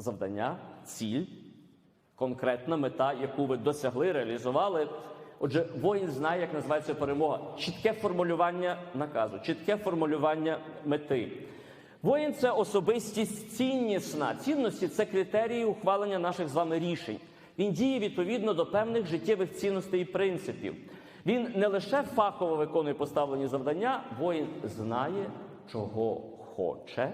завдання, ціль, конкретна мета, яку ви досягли, реалізували. Отже, воїн знає, як називається перемога. Чітке формулювання наказу, чітке формулювання мети. Воїн це особистість ціннісна. Цінності це критерії ухвалення наших з вами рішень. Він діє відповідно до певних життєвих цінностей і принципів. Він не лише фахово виконує поставлені завдання, воїн знає, чого хоче,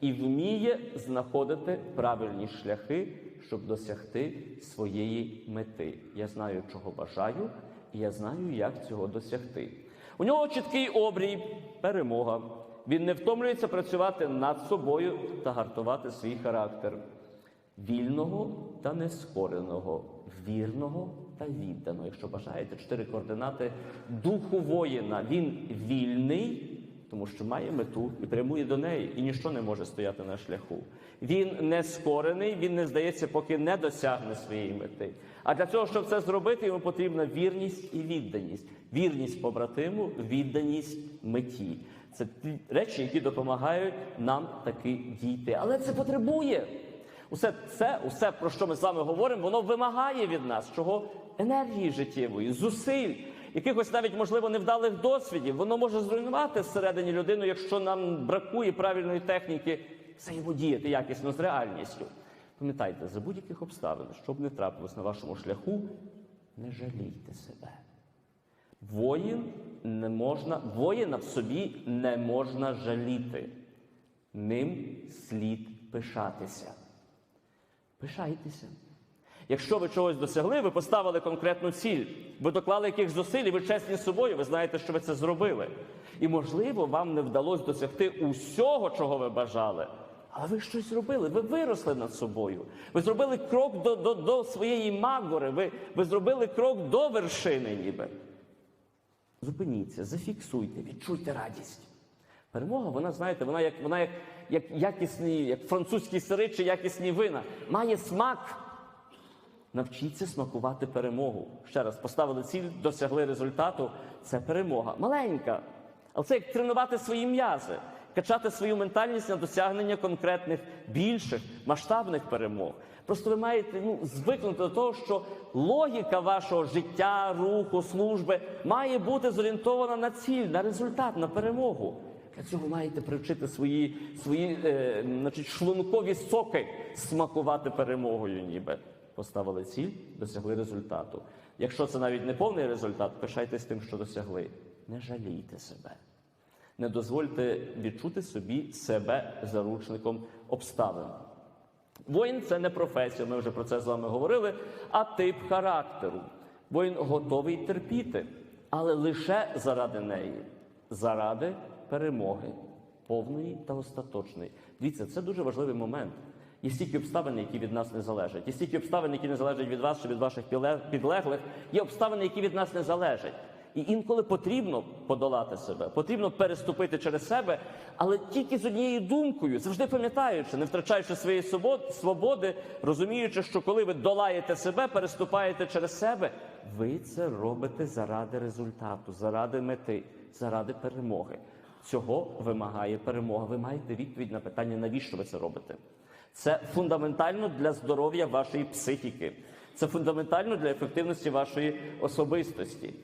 і вміє знаходити правильні шляхи, щоб досягти своєї мети. Я знаю, чого бажаю, і я знаю, як цього досягти. У нього чіткий обрій, перемога. Він не втомлюється працювати над собою та гартувати свій характер вільного та нескореного, вірного та відданого. Якщо бажаєте, чотири координати духу воїна. Він вільний, тому що має мету і прямує до неї, і ніщо не може стояти на шляху. Він не скорений, він не здається, поки не досягне своєї мети. А для цього, щоб це зробити, йому потрібна вірність і відданість. Вірність побратиму, відданість меті. Це ті речі, які допомагають нам таки дійти. Але це потребує. Усе це, усе, про що ми з вами говоримо, воно вимагає від нас чого енергії життєвої, зусиль, якихось навіть, можливо, невдалих досвідів. Воно може зруйнувати всередині людину, якщо нам бракує правильної техніки взаємодіяти якісно з реальністю. Пам'ятайте, за будь-яких обставин, що б не трапилось на вашому шляху, не жалійте себе. Воїн не можна, воїна в собі не можна жаліти. Ним слід пишатися. Пишайтеся. Якщо ви чогось досягли, ви поставили конкретну ціль, ви доклали яких зусиль, і ви чесні з собою, ви знаєте, що ви це зробили. І, можливо, вам не вдалося досягти усього, чого ви бажали. Але ви щось зробили, ви виросли над собою. Ви зробили крок до, до, до своєї магори, ви, ви зробили крок до вершини, ніби. Зупиніться, зафіксуйте, відчуйте радість. Перемога, вона, знаєте, вона як вона як, як якісні, як французькі сири чи якісні вина. Має смак. Навчіться смакувати перемогу. Ще раз, поставили ціль, досягли результату. Це перемога. Маленька. Але це як тренувати свої м'язи, качати свою ментальність на досягнення конкретних, більших, масштабних перемог. Просто ви маєте ну, звикнути до того, що логіка вашого життя, руху, служби має бути зорієнтована на ціль, на результат, на перемогу. Для цього маєте привчити свої, свої е, значить, шлункові соки смакувати перемогою, ніби. Поставили ціль, досягли результату. Якщо це навіть не повний результат, пишайтесь тим, що досягли. Не жалійте себе. Не дозвольте відчути собі себе заручником обставин. Воїн це не професія, ми вже про це з вами говорили, а тип характеру. Воїн готовий терпіти, але лише заради неї, заради перемоги, повної та остаточної. Дивіться, це дуже важливий момент. Є стільки обставин, які від нас не залежать. Є стільки обставин, які не залежать від вас чи від ваших підлеглих. Є обставини, які від нас не залежать. І інколи потрібно подолати себе, потрібно переступити через себе, але тільки з однією думкою, завжди пам'ятаючи, не втрачаючи своєї свободи, розуміючи, що коли ви долаєте себе, переступаєте через себе, ви це робите заради результату, заради мети, заради перемоги. Цього вимагає перемога. Ви маєте відповідь на питання, навіщо ви це робите. Це фундаментально для здоров'я вашої психіки. Це фундаментально для ефективності вашої особистості.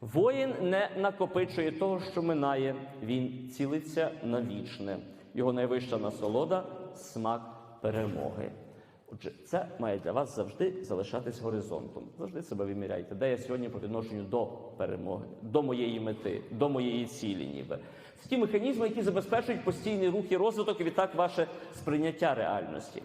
Воїн не накопичує того, що минає, він цілиться на вічне. Його найвища насолода смак перемоги. Отже, це має для вас завжди залишатись горизонтом. Завжди себе виміряйте, де я сьогодні по відношенню до перемоги, до моєї мети, до моєї цілі, ніби. Це ті механізми, які забезпечують постійний рух і розвиток, і відтак ваше сприйняття реальності.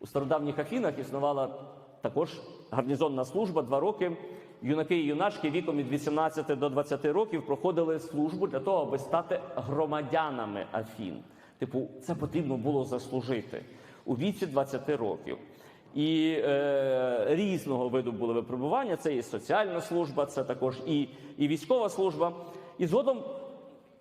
У стародавніх Афінах існувала також гарнізонна служба два роки. Юнаки і юначки віком від 18 до 20 років проходили службу для того, аби стати громадянами Афін. Типу, це потрібно було заслужити у віці 20 років. І е, різного виду були випробування. Це і соціальна служба, це також і, і військова служба. І згодом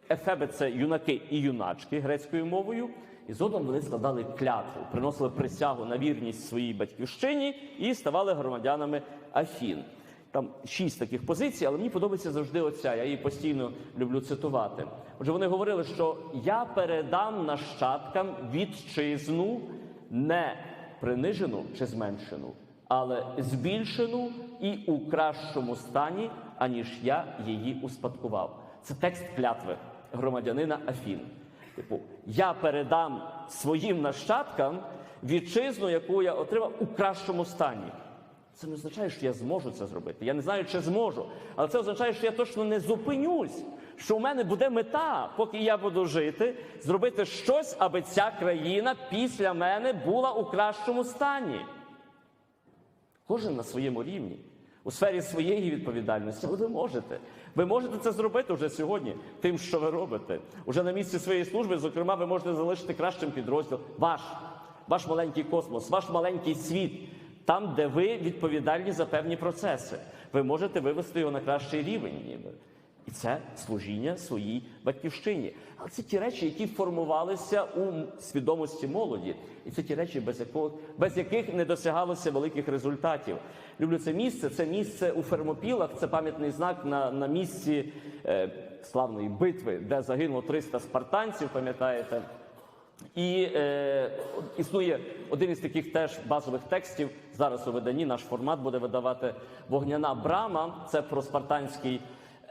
ефеби це юнаки і юначки грецькою мовою. І згодом вони складали клятву, приносили присягу на вірність своїй батьківщині і ставали громадянами Афін. Там шість таких позицій, але мені подобається завжди оця. Я її постійно люблю цитувати. Отже, вони говорили, що я передам нащадкам вітчизну не принижену чи зменшену, але збільшену і у кращому стані, аніж я її успадкував. Це текст клятви громадянина Афін. Типу, я передам своїм нащадкам вітчизну, яку я отримав у кращому стані. Це не означає, що я зможу це зробити. Я не знаю, чи зможу. Але це означає, що я точно не зупинюсь. Що у мене буде мета, поки я буду жити, зробити щось, аби ця країна після мене була у кращому стані. Кожен на своєму рівні. У сфері своєї відповідальності ви можете. Ви можете це зробити вже сьогодні, тим, що ви робите. Уже на місці своєї служби, зокрема, ви можете залишити кращим підрозділ. Ваш, ваш маленький космос, ваш маленький світ, там, де ви відповідальні за певні процеси. Ви можете вивести його на кращий рівень, ніби. І це служіння своїй батьківщині. Але це ті речі, які формувалися у свідомості молоді. І це ті речі, без якого, без яких не досягалося великих результатів. Люблю це місце. Це місце у Фермопілах, це пам'ятний знак на, на місці е, славної битви, де загинуло 300 спартанців, пам'ятаєте? І е, існує один із таких теж базових текстів. Зараз у виданні наш формат буде видавати вогняна брама. Це про спартанський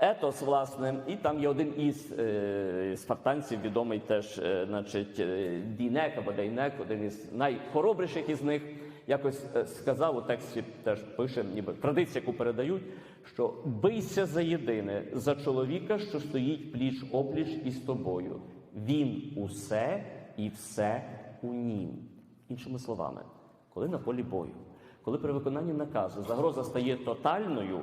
етос, власне, і там є один із е, спартанців, відомий теж, е, значить, е, Дійнек або Дейнек, один із найхоробріших із них. Якось е, сказав у тексті, теж пише, ніби традиція, яку передають, що бийся за єдине, за чоловіка, що стоїть пліч опліч із тобою. Він усе і все у нім. Іншими словами, коли на полі бою, коли при виконанні наказу загроза стає тотальною,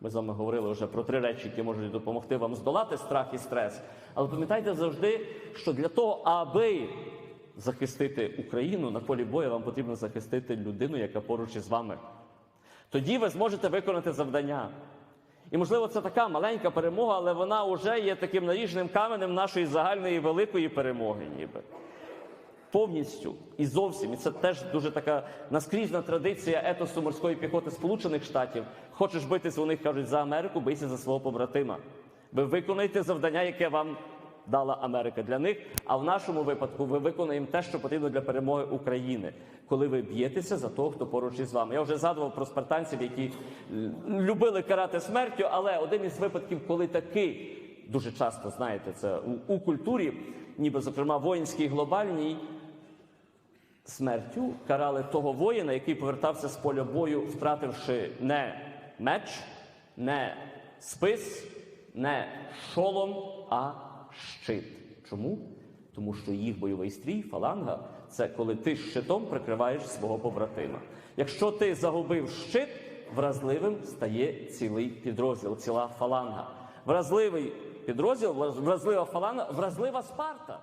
ми з вами говорили вже про три речі, які можуть допомогти вам здолати страх і стрес. Але пам'ятайте завжди, що для того, аби захистити Україну на полі бою, вам потрібно захистити людину, яка поруч із вами. Тоді ви зможете виконати завдання. І, можливо, це така маленька перемога, але вона вже є таким наріжним каменем нашої загальної великої перемоги, ніби. Повністю і зовсім, і це теж дуже така наскрізна традиція етосу морської піхоти Сполучених Штатів. Хочеш битися у них, кажуть, за Америку, бийся за свого побратима. Ви виконаєте завдання, яке вам дала Америка для них. А в нашому випадку ви виконуємо те, що потрібно для перемоги України, коли ви б'єтеся за того, хто поруч із вами. Я вже згадував про спартанців, які любили карати смертю, але один із випадків, коли таки дуже часто знаєте, це у, у культурі, ніби зокрема воїнській глобальній. Смертю карали того воїна, який повертався з поля бою, втративши не меч, не спис, не шолом, а щит. Чому? Тому що їх бойовий стрій, фаланга, це коли ти щитом прикриваєш свого побратима. Якщо ти загубив щит, вразливим стає цілий підрозділ, ціла фаланга. Вразливий підрозділ, вразлива фаланга, вразлива Спарта.